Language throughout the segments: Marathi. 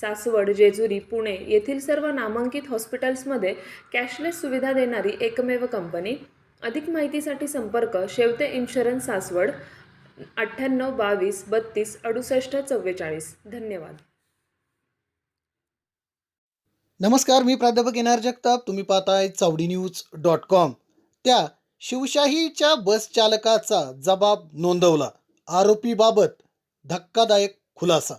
सासवड जेजुरी पुणे येथील सर्व नामांकित हॉस्पिटल्समध्ये कॅशलेस सुविधा देणारी एकमेव कंपनी. अधिक माहितीसाठी संपर्क शेवते इन्शुरन्स सासवड अठ्ठ्याण्णव बावीस बत्तीस अडुसष्ट चव्वेचाळीस. धन्यवाद. नमस्कार मी प्राध्यापक येणार जगताप. तुम्ही पाहताय चावडी न्यूज डॉट कॉम. त्या शिवशाहीच्या बस चालकाचा जबाब नोंदवला. आरोपीबाबत धक्कादायक खुलासा.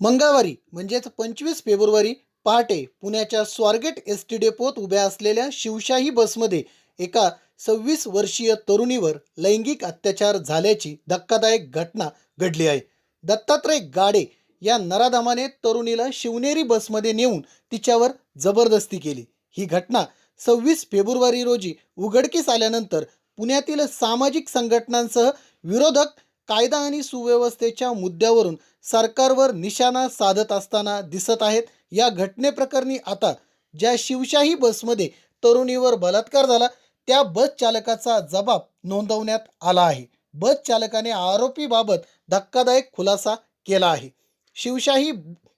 मंगळवारी म्हणजेच पंचवीस फेब्रुवारी पहाटे पुण्याच्या स्वारगेट एस टी डेपोत उभ्या असलेल्या शिवशाही बसमध्ये एका सव्वीस वर्षीय तरुणीवर लैंगिक अत्याचार झाल्याची धक्कादायक घटना घडली आहे. दत्तात्रय गाडे या नराधामाने तरुणीला शिवनेरी बसमध्ये नेऊन तिच्यावर जबरदस्ती केली. ही घटना सव्वीस फेब्रुवारी रोजी उघडकीस आल्यानंतर पुण्यातील सामाजिक संघटनांसह विरोधक कायदा आणि सुव्यवस्थेच्या मुद्द्यावरून सरकारवर निशाणा साधत असताना दिसत आहेत. या घटनेप्रकरणी आता ज्या शिवशाही बसमध्ये तरुणीवर बलात्कार झाला त्या बस चालकाचा जबाब नोंदवण्यात आला आहे. बस चालकाने आरोपीबाबत धक्कादायक खुलासा केला आहे. शिवशाही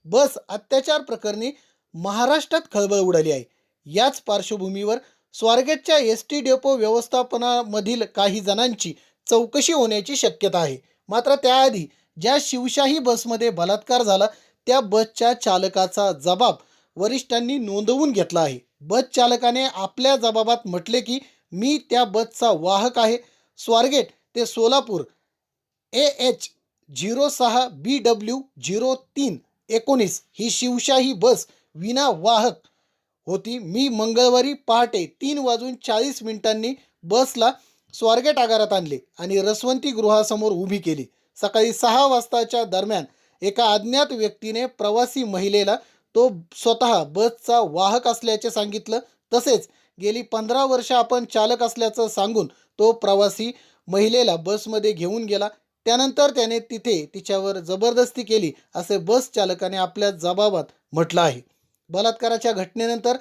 बस अत्याचार प्रकरणी महाराष्ट्रात खळबळ उडाली आहे. याच पार्श्वभूमीवर स्वारगेटच्या एस टी डेपो व्यवस्थापनामधील काही जणांची चौकशी होण्याची शक्यता आहे. मात्र त्याआधी ज्या शिवशाही बसमध्ये बलात्कार झाला त्या बसच्या चालकाचा जबाब वरिष्ठांनी नोंदवून घेतला आहे. बस चालकाने आपल्या जबाबात म्हटले की मी त्या बसचा वाहक आहे. स्वारगेट ते सोलापूर. ए एच झिरो सहा बी डब्ल्यू झिरो तीन एकोणीस ही शिवशाही बस विना वाहक होती. मी मंगळवारी पहाटे तीन वाजून चाळीस मिनिटांनी बसला स्वारगेट आगारात आणले आणि रसवंती गृहासमोर उभी केली. सकाळी सहा वाजताच्या दरम्यान एका अज्ञात व्यक्तीने प्रवासी महिलेला तो स्वतः बसचा वाहक असल्याचे सांगितलं. तसेच गेली पंधरा वर्ष आपण चालक असल्याचं सांगून तो प्रवासी महिलेला बसमध्ये घेऊन गेला. त्यानंतर त्याने तिथे तिच्यावर जबरदस्ती केली असे बस चालकाने आपल्या जबाबात म्हटलं आहे. बलात्काराच्या घटनेनंतर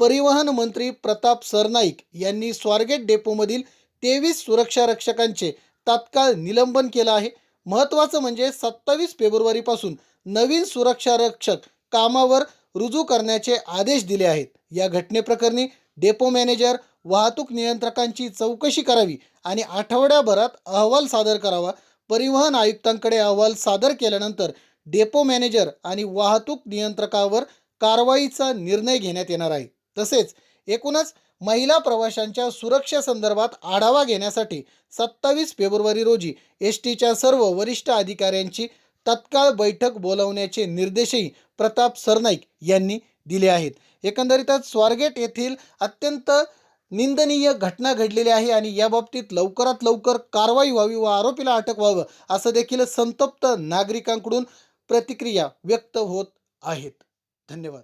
परिवहन मंत्री प्रताप सरनाईक यांनी स्वारगेट डेपोमधील तेवीस सुरक्षा रक्षकांचे तात्काळ निलंबन केलं आहे. महत्त्वाचं म्हणजे सत्तावीस फेब्रुवारीपासून नवीन सुरक्षा रक्षक कामावर रुजू करण्याचे आदेश दिले आहेत. या घटनेप्रकरणी डेपो मॅनेजर वाहतूक नियंत्रकांची चौकशी करावी आणि आठवड्याभरात अहवाल सादर करावा. परिवहन आयुक्तांकडे अहवाल सादर केल्यानंतर डेपो मॅनेजर आणि वाहतूक नियंत्रकावर कारवाईचा निर्णय घेण्यात येणार आहे. तसेच एकूणच महिला प्रवाशांच्या सुरक्षेसंदर्भात आढावा घेण्यासाठी सत्तावीस फेब्रुवारी रोजी एस टीच्या सर्व वरिष्ठ अधिकाऱ्यांची तत्काळ बैठक बोलावण्याचे निर्देशही प्रताप सरनाईक यांनी दिले आहेत. एकंदरीतच स्वारगेट येथील अत्यंत निंदनीय घटना घडलेली आहे आणि या बाबतीत लवकरात लवकर कारवाई व्हावी व आरोपीला अटक व्हावं असं देखील संतप्त नागरिकांकडून प्रतिक्रिया व्यक्त होत आहेत. धन्यवाद.